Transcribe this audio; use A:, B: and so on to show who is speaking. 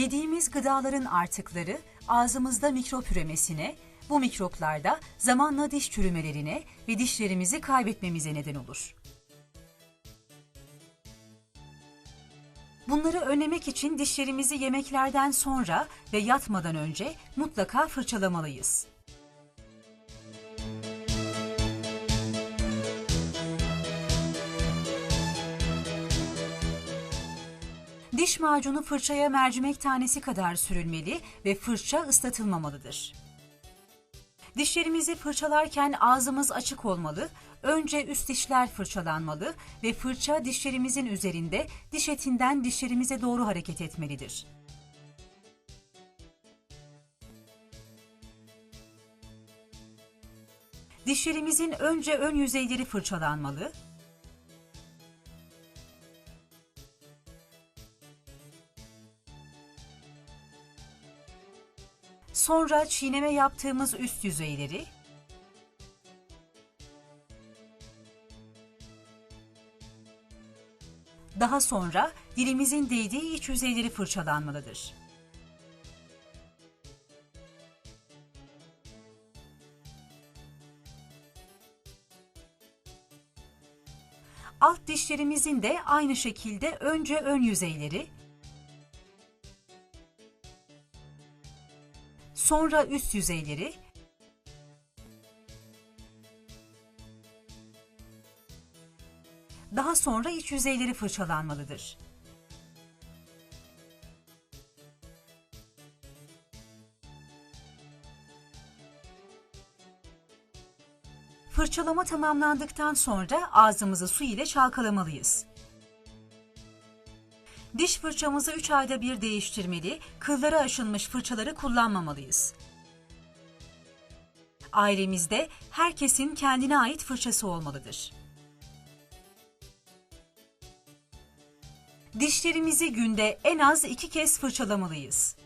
A: Yediğimiz gıdaların artıkları ağzımızda mikrop üremesine, bu mikroplar da zamanla diş çürümelerine ve dişlerimizi kaybetmemize neden olur. Bunları önlemek için dişlerimizi yemeklerden sonra ve yatmadan önce mutlaka fırçalamalıyız. Diş macunu fırçaya mercimek tanesi kadar sürülmeli ve fırça ıslatılmamalıdır. Dişlerimizi fırçalarken ağzımız açık olmalı, önce üst dişler fırçalanmalı ve fırça dişlerimizin üzerinde diş etinden dişlerimize doğru hareket etmelidir. Dişlerimizin önce ön yüzeyleri fırçalanmalı, Sonra çiğneme yaptığımız üst yüzeyleri, daha sonra dilimizin değdiği iç yüzeyleri fırçalanmalıdır. Alt dişlerimizin de aynı şekilde önce ön yüzeyleri, sonra üst yüzeyleri, daha sonra iç yüzeyleri fırçalanmalıdır. Fırçalama tamamlandıktan sonra ağzımızı su ile çalkalamalıyız. Diş fırçamızı 3 ayda bir değiştirmeli, kılları aşınmış fırçaları kullanmamalıyız. Ailemizde herkesin kendine ait fırçası olmalıdır. Dişlerimizi günde en az iki kez fırçalamalıyız.